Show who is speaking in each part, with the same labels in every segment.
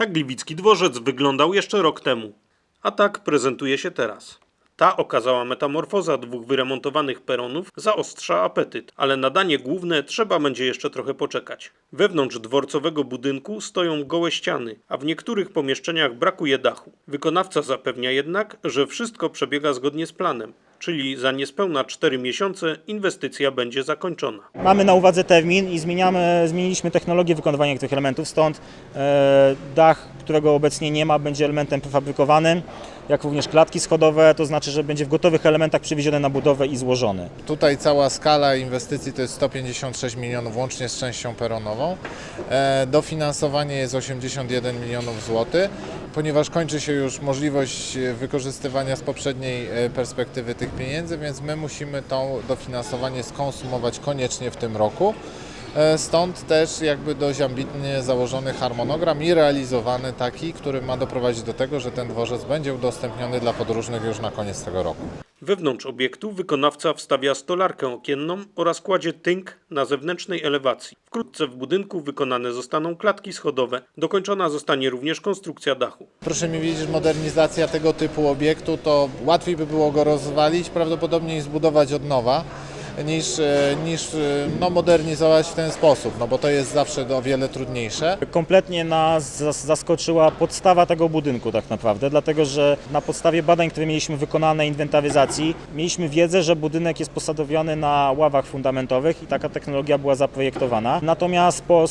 Speaker 1: Tak Gliwicki dworzec wyglądał jeszcze rok temu, a tak prezentuje się teraz. Ta okazała metamorfoza dwóch wyremontowanych peronów zaostrza apetyt, ale na danie główne trzeba będzie jeszcze trochę poczekać. Wewnątrz dworcowego budynku stoją gołe ściany, a w niektórych pomieszczeniach brakuje dachu. Wykonawca zapewnia jednak, że wszystko przebiega zgodnie z planem, czyli za niespełna 4 miesiące inwestycja będzie zakończona.
Speaker 2: Mamy na uwadze termin i zmieniamy, zmieniliśmy technologię wykonywania tych elementów, stąd e, dach, którego obecnie nie ma, będzie elementem prefabrykowanym, jak również klatki schodowe, to znaczy, że będzie w gotowych elementach przywieziony na budowę i złożony.
Speaker 3: Tutaj cała skala inwestycji to jest 156 milionów łącznie z częścią peronową. E, Dofinansowanie jest 81 milionów złotych. Ponieważ kończy się już możliwość e, wykorzystywania z poprzedniej e, perspektywy tych pieniędzy, więc my musimy to dofinansowanie skonsumować koniecznie w tym roku. E, Stąd też jakby dość ambitnie założony harmonogram i realizowany taki, który ma doprowadzić do tego, że ten dworzec będzie udostępniony dla podróżnych już na koniec tego roku.
Speaker 1: Wewnątrz obiektu wykonawca wstawia stolarkę okienną oraz kładzie tynk na zewnętrznej elewacji. Wkrótce w budynku wykonane zostaną klatki schodowe. Dokończona zostanie również konstrukcja dachu.
Speaker 3: Proszę mi wiedzieć, że modernizacja tego typu obiektu to łatwiej by było go rozwalić, prawdopodobnie i zbudować od nowa, niż, e, niż e, no, modernizować w ten sposób, no bo to jest zawsze o wiele trudniejsze.
Speaker 2: Kompletnie nas zas- zaskoczyła podstawa tego budynku tak naprawdę, dlatego że na podstawie badań, które mieliśmy wykonane, inwentaryzacji, mieliśmy wiedzę, że budynek jest posadowiony na ławach fundamentowych i taka technologia była zaprojektowana. Natomiast po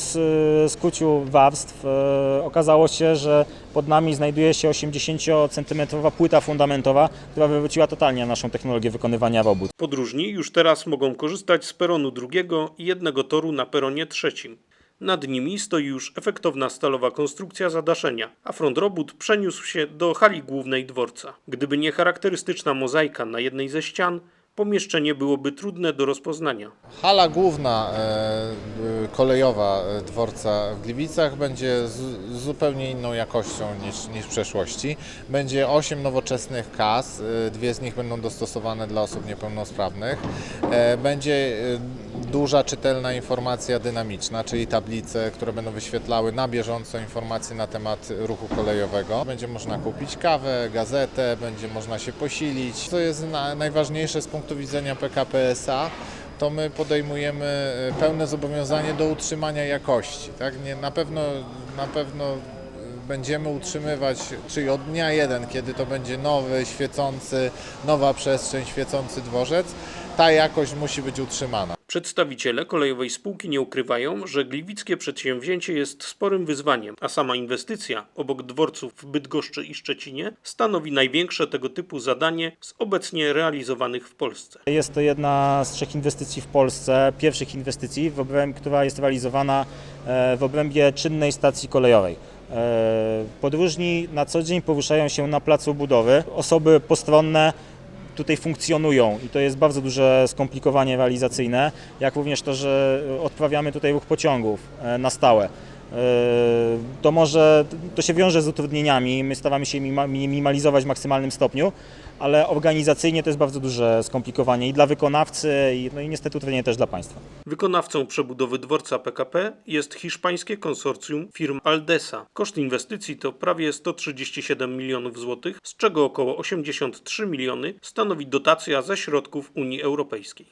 Speaker 2: skuciu warstw e, okazało się, że pod nami znajduje się 80 cm płyta fundamentowa, która wywróciła totalnie naszą technologię wykonywania robót.
Speaker 1: Podróżni już teraz mogą korzystać z peronu drugiego i jednego toru na peronie trzecim. Nad nimi stoi już efektowna stalowa konstrukcja zadaszenia, a front robót przeniósł się do hali głównej dworca. Gdyby nie charakterystyczna mozaika na jednej ze ścian, pomieszczenie byłoby trudne do rozpoznania.
Speaker 3: Hala główna e, e, kolejowa e, dworca w Gliwicach będzie z, zupełnie inną jakością niż, niż w przeszłości. Będzie 8 nowoczesnych kas, e, dwie z nich będą dostosowane dla osób niepełnosprawnych. E, będzie duża, czytelna informacja dynamiczna, czyli tablice, które będą wyświetlały na bieżąco informacje na temat ruchu kolejowego. Będzie można kupić kawę, gazetę, będzie można się posilić. Co jest na, najważniejsze z punktu widzenia PKP SA, to my podejmujemy e, pełne zobowiązanie do utrzymania jakości. Tak? Nie, na, pewno, na pewno będziemy utrzymywać, czyli od dnia jeden, kiedy to będzie nowy, świecący, nowa przestrzeń, świecący dworzec, ta jakość musi być utrzymana.
Speaker 1: Przedstawiciele kolejowej spółki nie ukrywają, że gliwickie przedsięwzięcie jest sporym wyzwaniem, a sama inwestycja obok dworców w Bydgoszczy i Szczecinie stanowi największe tego typu zadanie z obecnie realizowanych w Polsce.
Speaker 2: Jest to jedna z trzech inwestycji w Polsce, pierwszych inwestycji, w obręb, która jest realizowana e, w obrębie czynnej stacji kolejowej. E, Podróżni na co dzień poruszają się na placu budowy. Osoby postronne tutaj funkcjonują i to jest bardzo duże skomplikowanie realizacyjne, jak również to, że odprawiamy tutaj ruch pociągów e, na stałe. E, To może, to się wiąże z utrudnieniami, my staramy się minimalizować w maksymalnym stopniu, ale organizacyjnie to jest bardzo duże skomplikowanie i dla wykonawcy, i, no i niestety utrudnienie też dla państwa.
Speaker 1: Wykonawcą przebudowy dworca PKP jest hiszpańskie konsorcjum firm Aldesa. Koszt inwestycji to prawie 137 milionów złotych, z czego około 83 miliony stanowi dotacja ze środków Unii Europejskiej.